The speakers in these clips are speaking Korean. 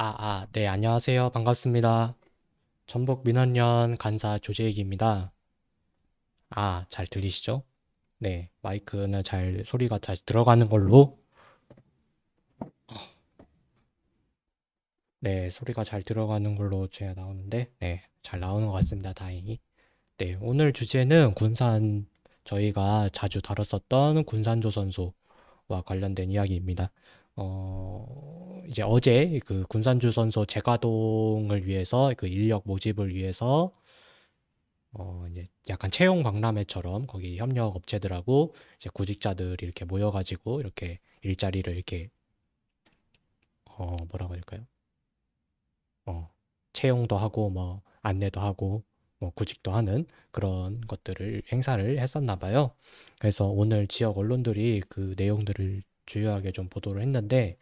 아, 아, 네, 안녕하세요. 반갑습니다. 전북 민원연 간사 조재익입니다. 아, 잘 들리시죠? 네, 마이크는 잘, 소리가 잘 들어가는 걸로. 네, 소리가 잘 들어가는 걸로 제가 나오는데, 네, 잘 나오는 것 같습니다. 다행히. 네, 오늘 주제는 군산, 저희가 자주 다뤘었던 군산조선소와 관련된 이야기입니다. 어, 이제 어제 그 군산조선소 재가동을 위해서 그 인력 모집을 위해서 어, 이제 약간 채용 박람회처럼 거기 협력 업체들하고 이제 구직자들이 이렇게 모여가지고 이렇게 일자리를 이렇게 어, 뭐라고 할까요? 어, 채용도 하고 뭐 안내도 하고 뭐 구직도 하는 그런 것들을 행사를 했었나 봐요. 그래서 오늘 지역 언론들이 그 내용들을 주요하게 좀 보도를 했는데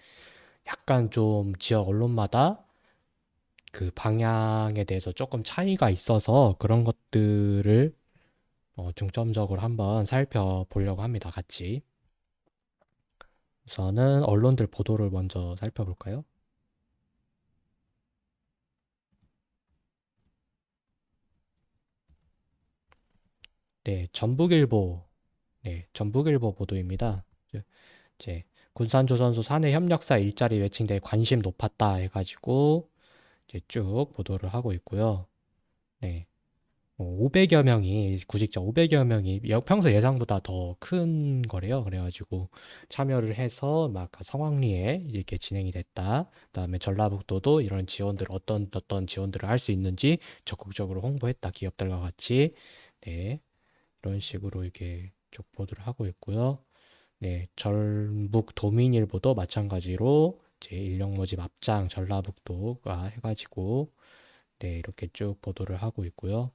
약간 좀 지역 언론마다 그 방향에 대해서 조금 차이가 있어서 그런 것들을 어, 중점적으로 한번 살펴보려고 합니다. 같이. 우선은 언론들 보도를 먼저 살펴볼까요? 네, 전북일보, 네, 전북일보 보도입니다. 이제 군산조선소 사내 협력사 일자리 외칭대에 관심 높았다 해가지고 이제 쭉 보도를 하고 있고요. 네, 500여 명이 구직자 500여 명이 여- 평소 예상보다 더 큰 거래요. 그래가지고 참여를 해서 막 성황리에 이렇게 진행이 됐다. 그다음에 전라북도도 이런 지원들 어떤 어떤 지원들을 할 수 있는지 적극적으로 홍보했다. 기업들과 같이 네 이런 식으로 이렇게 쭉 보도를 하고 있고요. 네 전북 도민일보도 마찬가지로 제 인력 모집 앞장 전라북도가 해가지고 네 이렇게 쭉 보도를 하고 있고요.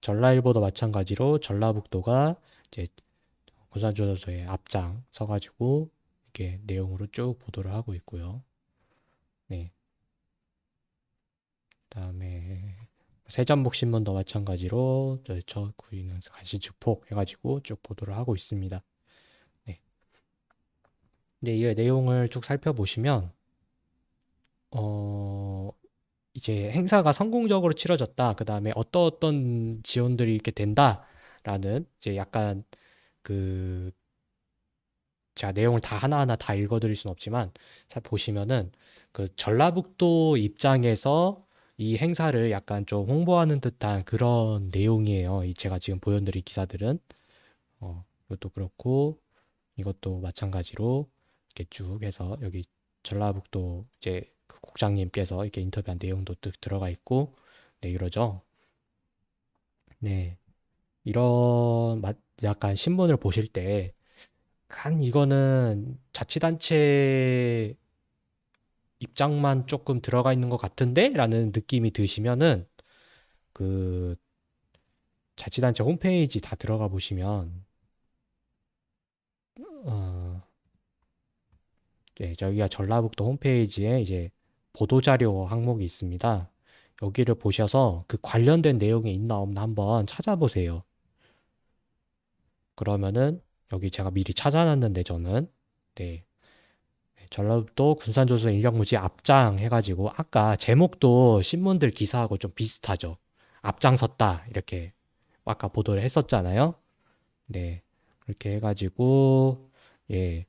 전라일보도 마찬가지로 전라북도가 이제 군산조선소의 앞장 서가지고 이렇게 내용으로 쭉 보도를 하고 있고요. 네. 그다음에 세전복 신문도 마찬가지로 저, 저 구이는 간신 증폭 해가지고 쭉 보도를 하고 있습니다. 네. 근데 이 내용을 쭉 살펴보시면 어 이제 행사가 성공적으로 치러졌다. 그 다음에 어떤 어떤 지원들이 이렇게 된다라는 이제 약간 그 제가 내용을 다 하나하나 다 읽어드릴 수는 없지만 잘 보시면은 그 전라북도 입장에서 이 행사를 약간 좀 홍보하는 듯한 그런 내용이에요. 이 제가 지금 보여드린 기사들은 어, 이것도 그렇고 이것도 마찬가지로 이렇게 쭉 해서 여기 전라북도 이제 그 국장님께서 이렇게 인터뷰한 내용도 또 들어가 있고 네 이러죠. 네 이런 마- 약간 신문을 보실 때 간 이거는 자치단체 입장만 조금 들어가 있는 것 같은데? 라는 느낌이 드시면은 그 자치단체 홈페이지 다 들어가 보시면 어, 예, 저기가 전라북도 홈페이지에 이제 보도자료 항목이 있습니다. 여기를 보셔서 그 관련된 내용이 있나 없나 한번 찾아보세요. 그러면은 여기 제가 미리 찾아놨는데 저는 네, 전라북도 군산조선 인력무지 앞장 해가지고 아까 제목도 신문들 기사하고 좀 비슷하죠. 앞장섰다 이렇게 아까 보도를 했었잖아요. 네, 그렇게 해가지고 예,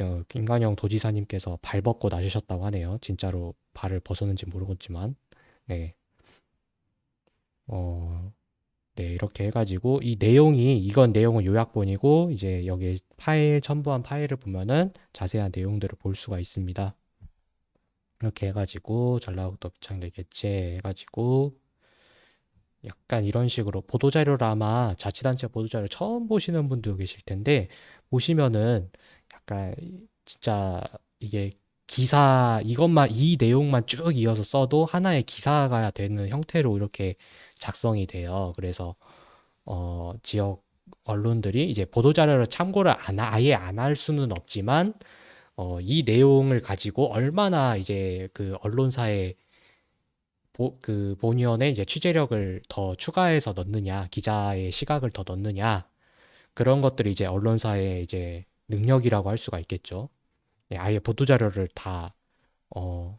어, 김관영 도지사님께서 발 벗고 나서셨다고 하네요. 진짜로 발을 벗었는지 모르겠지만, 네, 어, 네 이렇게 해가지고 이 내용이 이건 내용은 요약본이고 이제 여기 파일 첨부한 파일을 보면은 자세한 내용들을 볼 수가 있습니다. 이렇게 해가지고 전라북도 비창대 개최 해가지고 약간 이런 식으로 보도자료를 아마 자치단체 보도자료 처음 보시는 분도 계실 텐데 보시면은 약간 진짜 이게 기사 이것만 이 내용만 쭉 이어서 써도 하나의 기사가 되는 형태로 이렇게 작성이 돼요. 그래서 어 지역 언론들이 이제 보도 자료를 참고를 안, 하- 아예 안 할 수는 없지만 어 이 내용을 가지고 얼마나 이제 그 언론사의 보, 그 본위원의 이제 취재력을 더 추가해서 넣느냐, 기자의 시각을 더 넣느냐, 그런 것들이 이제 언론사의 이제 능력이라고 할 수가 있겠죠. 예, 아예 보도 자료를 다 어,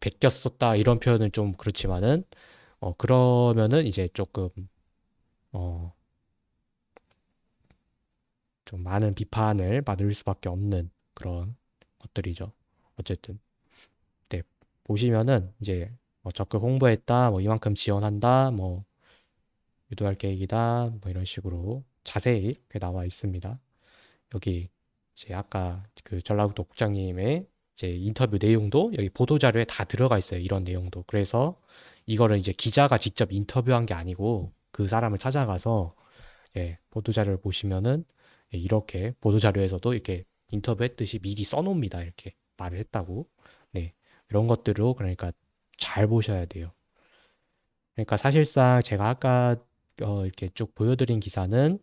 베꼈었다 이런 표현은 좀 그렇지만은 어, 그러면은 이제 조금 어, 좀 많은 비판을 받을 수밖에 없는 그런 것들이죠. 어쨌든 네, 보시면은 이제 뭐 적극 홍보했다, 뭐 이만큼 지원한다, 뭐 유도할 계획이다, 뭐 이런 식으로 자세히 이렇게 나와 있습니다. 여기 이제 아까 그 전라북도 국장님의 이제 인터뷰 내용도 여기 보도 자료에 다 들어가 있어요. 이런 내용도. 그래서 이거를 이제 기자가 직접 인터뷰한 게 아니고 그 사람을 찾아가서 예, 보도 자료를 보시면은 예, 이렇게 보도 자료에서도 이렇게 인터뷰했듯이 미리 써놓습니다. 이렇게 말을 했다고. 네, 이런 것들로 그러니까 잘 보셔야 돼요. 그러니까 사실상 제가 아까 어, 이렇게 쭉 보여드린 기사는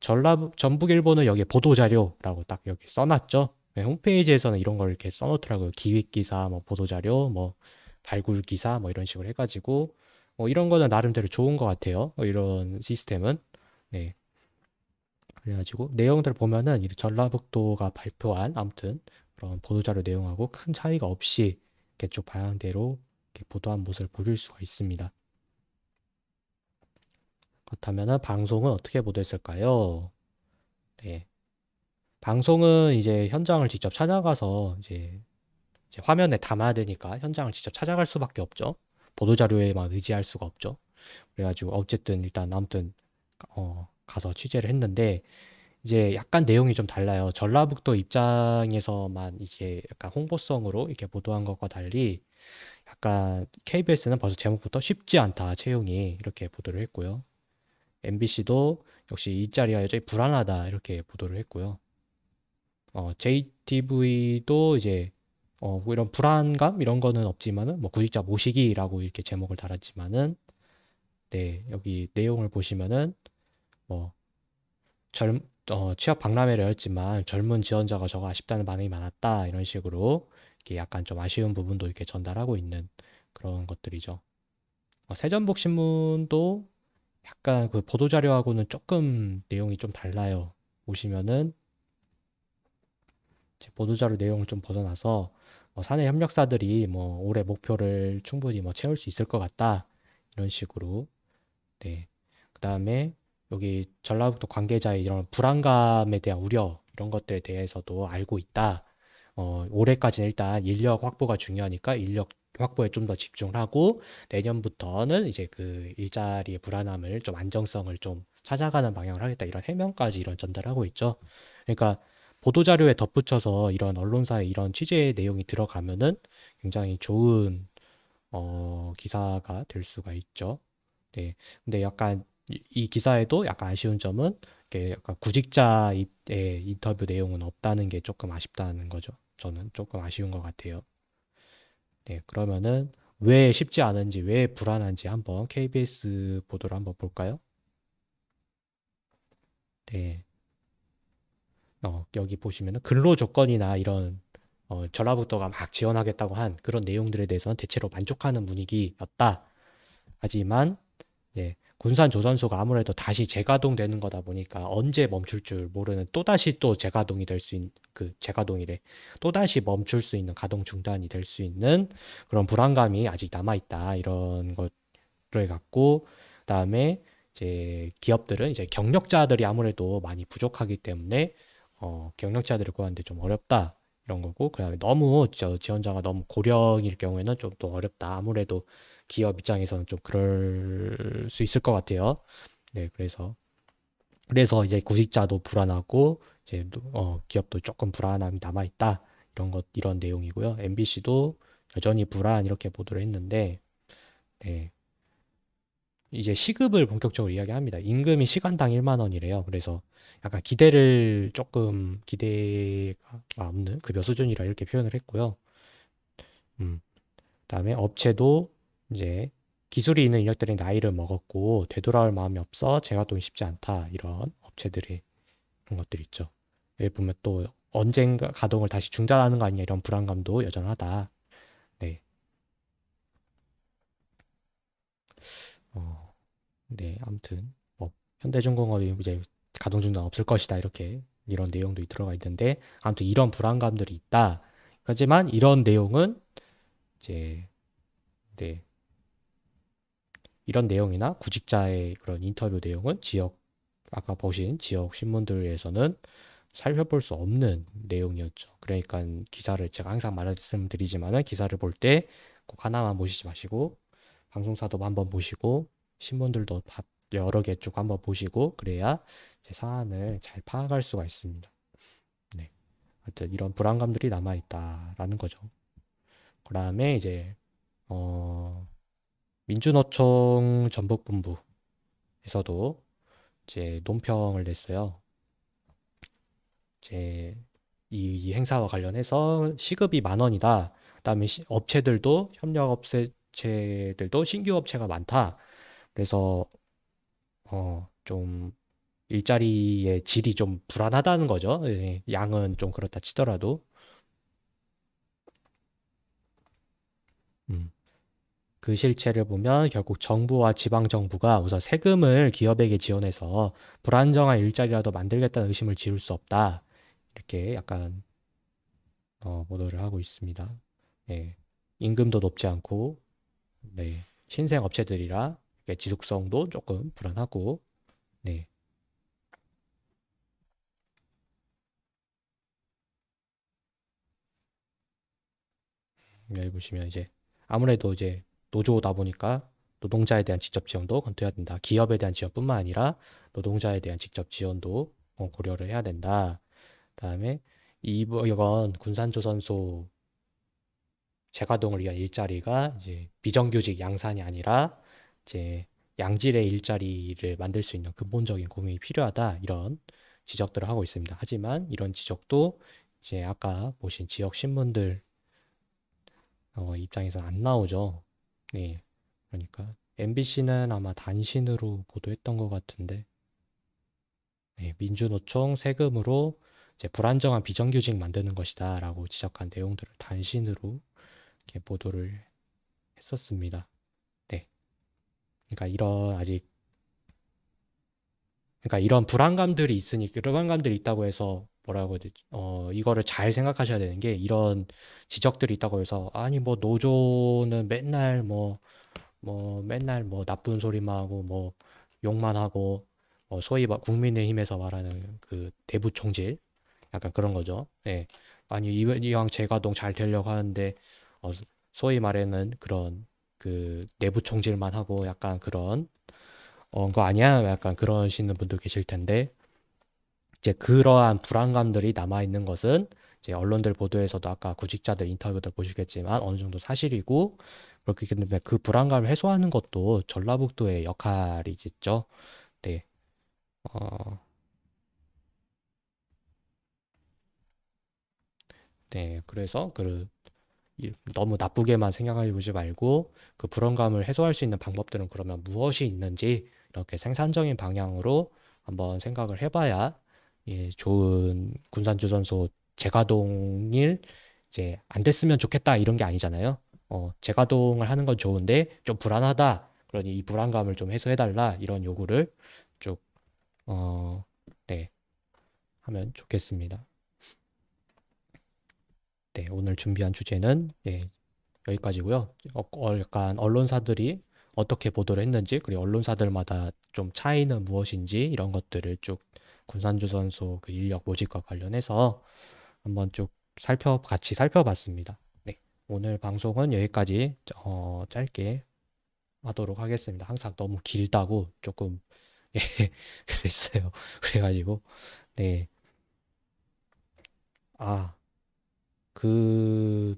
전라북 전북일보는 여기 보도 자료라고 딱 여기 써놨죠. 네, 홈페이지에서는 이런 걸 이렇게 써놓더라고요. 기획 기사, 뭐 보도 자료, 뭐 발굴 기사, 뭐 이런 식으로 해가지고 뭐 이런 거는 나름대로 좋은 것 같아요. 어, 이런 시스템은 네. 그래가지고 내용들 보면은 이 전라북도가 발표한 아무튼 그런 보도 자료 내용하고 큰 차이가 없이 이렇게 쭉 방향대로 이렇게 보도한 모습을 보실 수가 있습니다. 그렇다면은 방송은 어떻게 보도했을까요? 네. 방송은 이제 현장을 직접 찾아가서 이제, 이제 화면에 담아야 되니까 현장을 직접 찾아갈 수밖에 없죠. 보도 자료에만 의지할 수가 없죠. 그래가지고 어쨌든 일단 아무튼 어, 가서 취재를 했는데 이제 약간 내용이 좀 달라요. 전라북도 입장에서만 이제 약간 홍보성으로 이렇게 보도한 것과 달리 약간 KBS는 벌써 제목부터 쉽지 않다 채용이 이렇게 보도를 했고요. MBC도 역시 일자리가 여전히 불안하다 이렇게 보도를 했고요. 어, JTV도 이제 어, 뭐 이런 불안감 이런 거는 없지만은 뭐 구직자 모시기라고 이렇게 제목을 달았지만은 네, 여기 내용을 보시면은 뭐 젊, 어, 취업 박람회를 열었지만 젊은 지원자가 적어 아쉽다는 반응이 많았다 이런 식으로 이렇게 약간 좀 아쉬운 부분도 이렇게 전달하고 있는 그런 것들이죠. 어, 세전복 신문도 약간 그 보도 자료하고는 조금 내용이 좀 달라요. 보시면은 이 제 보도 자료 내용을 좀 벗어나서 뭐 사내 협력사들이 뭐 올해 목표를 충분히 뭐 채울 수 있을 것 같다 이런 식으로 네. 그다음에 여기 전라북도 관계자의 이런 불안감에 대한 우려 이런 것들에 대해서도 알고 있다. 어, 올해까지는 일단 인력 확보가 중요하니까 인력 확보에 좀 더 집중을 하고 내년부터는 이제 그 일자리의 불안함을 좀 안정성을 좀 찾아가는 방향을 하겠다 이런 해명까지 이런 전달하고 있죠. 그러니까 보도 자료에 덧붙여서 이런 언론사의 이런 취재 내용이 들어가면은 굉장히 좋은 어, 기사가 될 수가 있죠. 네. 근데 약간 이, 이 기사에도 약간 아쉬운 점은 이게 약간 구직자의 인터뷰 내용은 없다는 게 조금 아쉽다는 거죠. 저는 조금 아쉬운 것 같아요. 네, 그러면은 왜 쉽지 않은지, 왜 불안한지 한번 KBS 보도를 한번 볼까요? 네. 어, 여기 보시면은 근로 조건이나 이런 어, 전라북도가 막 지원하겠다고 한 그런 내용들에 대해서는 대체로 만족하는 분위기였다. 하지만 예, 군산 조선소가 아무래도 다시 재가동되는 거다 보니까 언제 멈출 줄 모르는 또 다시 또 재가동이 될 수 있는 그 재가동이래 또 다시 멈출 수 있는 가동 중단이 될 수 있는 그런 불안감이 아직 남아 있다 이런 것을 갖고 그다음에 이제 기업들은 이제 경력자들이 아무래도 많이 부족하기 때문에 어 경력자들을 구하는데 좀 어렵다 이런 거고 그다음에 너무 저 지원자가 너무 고령일 경우에는 좀 또 어렵다 아무래도 기업 입장에서는 좀 그럴 수 있을 것 같아요. 네, 그래서 그래서 이제 구직자도 불안하고 이제 어, 기업도 조금 불안함이 남아 있다 이런 것 이런 내용이고요. MBC도 여전히 불안 이렇게 보도를 했는데 네. 이제 시급을 본격적으로 이야기합니다. 임금이 시간당 1만 원이래요. 그래서 약간 기대를 조금 기대가 없는 급여 수준이라 이렇게 표현을 했고요. 음. 그다음에 업체도 이제 기술이 있는 인력들이 나이를 먹었고 되돌아올 마음이 없어 재가동이 쉽지 않다 이런 업체들이 그런 것들이 있죠. 여기 보면 또 언젠가 가동을 다시 중단하는 거 아니냐 이런 불안감도 여전하다. 네. 어, 네, 아무튼 뭐 현대중공업이 이제 가동 중단 없을 것이다 이렇게 이런 내용도 들어가 있는데 아무튼 이런 불안감들이 있다. 하지만 이런 내용은 이제 네 이런 내용이나 구직자의 그런 인터뷰 내용은 지역 아까 보신 지역 신문들에서는 살펴볼 수 없는 내용이었죠. 그러니까 기사를 제가 항상 말씀드리지만은 기사를 볼 때 꼭 하나만 보시지 마시고 방송사도 한번 보시고 신문들도 여러 개 쭉 한번 보시고 그래야 제 사안을 잘 파악할 수가 있습니다. 네. 하여튼 이런 불안감들이 남아 있다라는 거죠. 그다음에 이제 어 민주노총 전북본부에서도 이제 논평을 냈어요. 이제 이, 이 행사와 관련해서 시급이 만 원이다. 그다음에 시, 업체들도 협력 업체들도 신규 업체가 많다. 그래서 어, 좀 일자리의 질이 좀 불안하다는 거죠. 예, 양은 좀 그렇다 치더라도. 음. 그 실체를 보면 결국 정부와 지방정부가 우선 세금을 기업에게 지원해서 불안정한 일자리라도 만들겠다는 의심을 지울 수 없다. 이렇게 약간 어, 보도를 하고 있습니다. 네. 임금도 높지 않고 네. 신생 업체들이라 지속성도 조금 불안하고 네. 여기 보시면 이제 아무래도 이제 노조다 보니까 노동자에 대한 직접 지원도 검토해야 된다. 기업에 대한 지원뿐만 아니라 노동자에 대한 직접 지원도 어, 고려를 해야 된다. 그다음에 이번 군산조선소 재가동을 위한 일자리가 이제 비정규직 양산이 아니라 이제 양질의 일자리를 만들 수 있는 근본적인 고민이 필요하다 이런 지적들을 하고 있습니다. 하지만 이런 지적도 이제 아까 보신 지역 신문들 어, 입장에서 안 나오죠. 네. 그러니까 MBC는 아마 단신으로 보도했던 것 같은데 네, 민주노총 세금으로 이제 불안정한 비정규직 만드는 것이다라고 지적한 내용들을 단신으로 이렇게 보도를 했었습니다. 네. 그러니까 이런 아직 그러니까 이런 불안감들이 있으니 불안감들이 있다고 해서 뭐라고 해야 되지? 어, 이거를 잘 생각하셔야 되는 게 이런 지적들이 있다고 해서 아니 뭐 노조는 맨날 뭐 뭐 맨날 뭐 나쁜 소리만 하고 뭐 욕만 하고 뭐 소위 국민의힘에서 말하는 그 내부 총질 약간 그런 거죠. 예. 아니 이왕 재가동 잘 되려고 하는데 어, 소위 말하는 그런 그 내부 총질만 하고 약간 그런 어, 거 아니야? 약간 그러시는 분도 계실 텐데 이제 그러한 불안감들이 남아 있는 것은 이제 언론들 보도에서도 아까 구직자들 인터뷰도 보시겠지만 어느 정도 사실이고 그렇기 때문에 그 불안감을 해소하는 것도 전라북도의 역할이겠죠. 네. 어, 네. 그래서 그 너무 나쁘게만 생각해 보지 말고 그 불안감을 해소할 수 있는 방법들은 그러면 무엇이 있는지 이렇게 생산적인 방향으로 한번 생각을 해봐야 예, 좋은 군산주선소 재가동일 이제 안 됐으면 좋겠다 이런 게 아니잖아요. 어, 재가동을 하는 건 좋은데 좀 불안하다. 그러니 이 불안감을 좀 해소해달라 이런 요구를 쭉 어, 네, 하면 좋겠습니다. 네, 오늘 준비한 주제는 예, 여기까지고요. 어, 어, 약간 언론사들이 어떻게 보도를 했는지 그리고 언론사들마다 좀 차이는 무엇인지 이런 것들을 쭉 군산조선소 그 인력 모집과 관련해서 한번 쭉 살펴 같이 살펴봤습니다. 네, 오늘 방송은 여기까지 어, 짧게 하도록 하겠습니다. 항상 너무 길다고 조금 예, 그랬어요. 그래가지고 네, 아, 그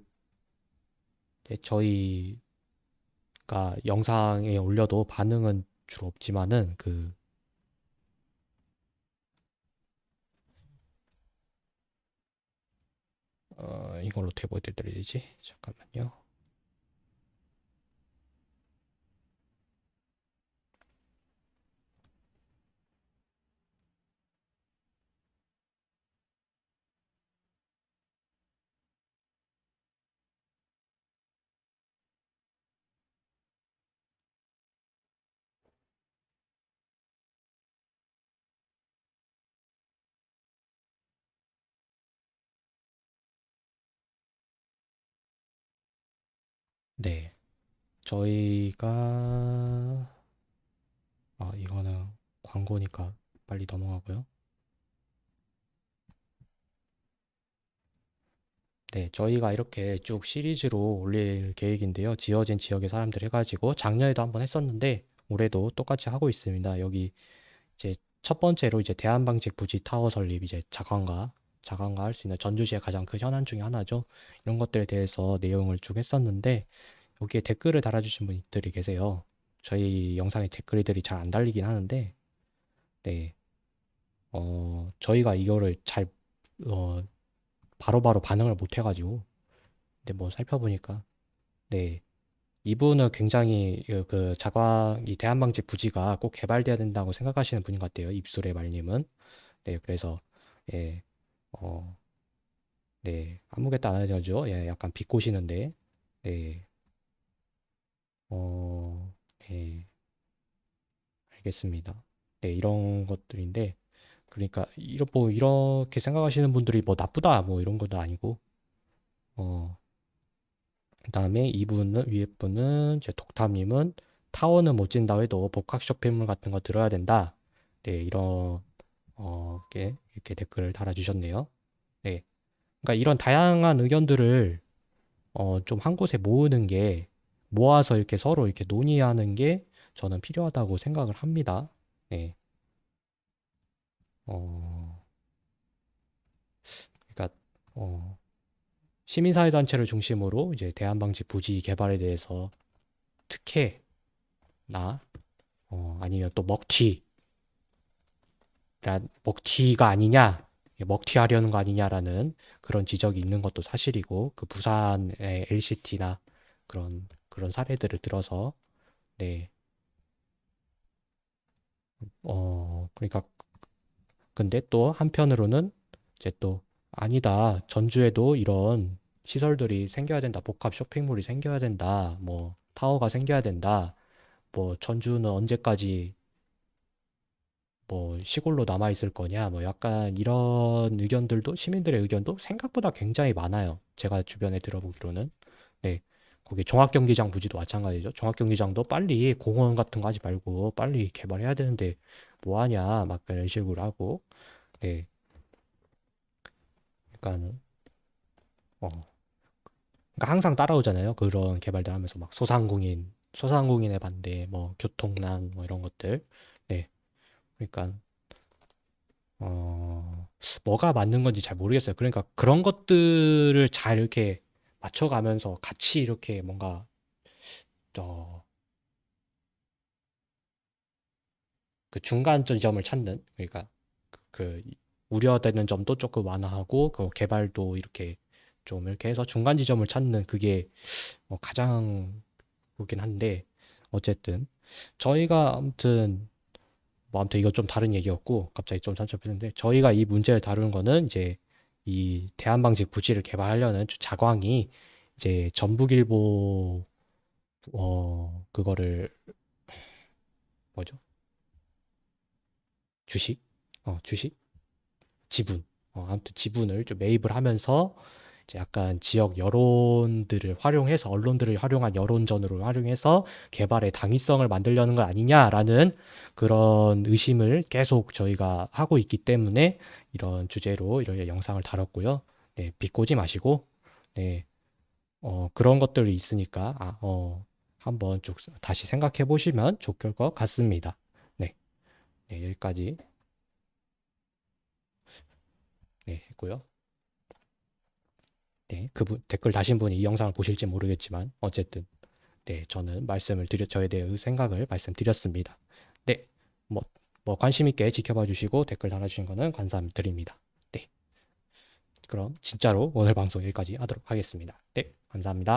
네, 저희가 영상에 올려도 반응은 주로 없지만은 그 어, 이걸로 어떻게 보여드려야 되지? 잠깐만요. 네, 저희가 아, 이거는 광고니까 빨리 넘어가고요. 네, 저희가 이렇게 쭉 시리즈로 올릴 계획인데요. 지어진 지역의 사람들 해가지고 작년에도 한번 했었는데 올해도 똑같이 하고 있습니다. 여기 이제 첫 번째로 이제 대한방직 부지 타워 설립 이제 자관과 자관과 할수 있는 전주시의 가장 큰 현안 중에 하나죠. 이런 것들에 대해서 내용을 쭉 했었는데 여기에 댓글을 달아주신 분들이 계세요. 저희 영상에 댓글들이 잘 안 달리긴 하는데 네, 어, 저희가 이거를 잘 어, 바로바로 반응을 못 해가지고 근데 뭐 살펴보니까 네 이분은 굉장히 그, 그 자광 이 대한방직 부지가 꼭 개발돼야 된다고 생각하시는 분인 것 같아요. 입술의 말님은 네 그래서 예 어 네 아무것도 안 하죠. 예 약간 비꼬시는데 네 어 네 알겠습니다. 네 이런 것들인데 그러니까 이러 뭐 이렇게 생각하시는 분들이 뭐 나쁘다 뭐 이런 것도 아니고 어 그다음에 이분은 위에 분은 제 독탐님은 타워는 못 진다 해도 복합 쇼핑몰 같은 거 들어야 된다. 네 이런 어 이렇게 이렇게 댓글을 달아주셨네요. 네 그러니까 이런 다양한 의견들을 어 좀 한 곳에 모으는 게 모아서 이렇게 서로 이렇게 논의하는 게 저는 필요하다고 생각을 합니다. 네. 어, 그러니까 어, 시민사회 단체를 중심으로 이제 대한방지 부지 개발에 대해서 특혜나 어, 아니면 또 먹튀, 라, 먹튀가 아니냐, 먹튀하려는 거 아니냐라는 그런 지적이 있는 것도 사실이고 그 부산의 LCT나 그런 그런 사례들을 들어서 네, 어, 그러니까 근데 또 한편으로는 이제 또 아니다. 전주에도 이런 시설들이 생겨야 된다. 복합 쇼핑몰이 생겨야 된다. 뭐 타워가 생겨야 된다. 뭐 전주는 언제까지 뭐 시골로 남아 있을 거냐. 뭐 약간 이런 의견들도 시민들의 의견도 생각보다 굉장히 많아요. 제가 주변에 들어보기로는. 네. 거기 종합경기장 부지도 마찬가지죠. 종합경기장도 빨리 공원 같은 거 하지 말고 빨리 개발해야 되는데 뭐 하냐. 막 그런 식으로 하고. 네. 그러니까는 어. 그러니까 항상 따라오잖아요. 그런 개발들 하면서 막 소상공인, 소상공인의 반대, 뭐 교통난 뭐 이런 것들. 네. 그러니까 어 뭐가 맞는 건지 잘 모르겠어요. 그러니까 그런 것들을 잘 이렇게 맞춰가면서 같이 이렇게 뭔가 어, 그 중간 지점을 찾는 그러니까 그 우려되는 점도 조금 완화하고 그 개발도 이렇게 좀 이렇게 해서 중간 지점을 찾는 그게 뭐 가장 그긴 한데 어쨌든 저희가 아무튼 뭐 아무튼 이거 좀 다른 얘기였고 갑자기 좀 산첩했는데 저희가 이 문제를 다루는 거는 이제 이 대한방직 부지를 개발하려는 자광이 이제 전북일보 어 그거를 뭐죠? 주식? 어 주식? 지분. 어 아무튼 지분을 좀 매입을 하면서 약간 지역 여론들을 활용해서 언론들을 활용한 여론전으로 활용해서 개발의 당위성을 만들려는 거 아니냐라는 그런 의심을 계속 저희가 하고 있기 때문에 이런 주제로 이런 영상을 다뤘고요. 네, 비꼬지 마시고 네, 어, 그런 것들이 있으니까 아, 어, 한번 쭉 다시 생각해 보시면 좋을 것 같습니다. 네, 네 여기까지 네, 했고요. 네, 그분 댓글 다신 분이 이 영상을 보실지 모르겠지만 어쨌든 네, 저는 말씀을 드려 저에 대해 생각을 말씀드렸습니다. 네, 뭐, 뭐 관심 있게 지켜봐 주시고 댓글 달아주신 거는 감사드립니다. 네, 그럼 진짜로 오늘 방송 여기까지 하도록 하겠습니다. 네, 감사합니다.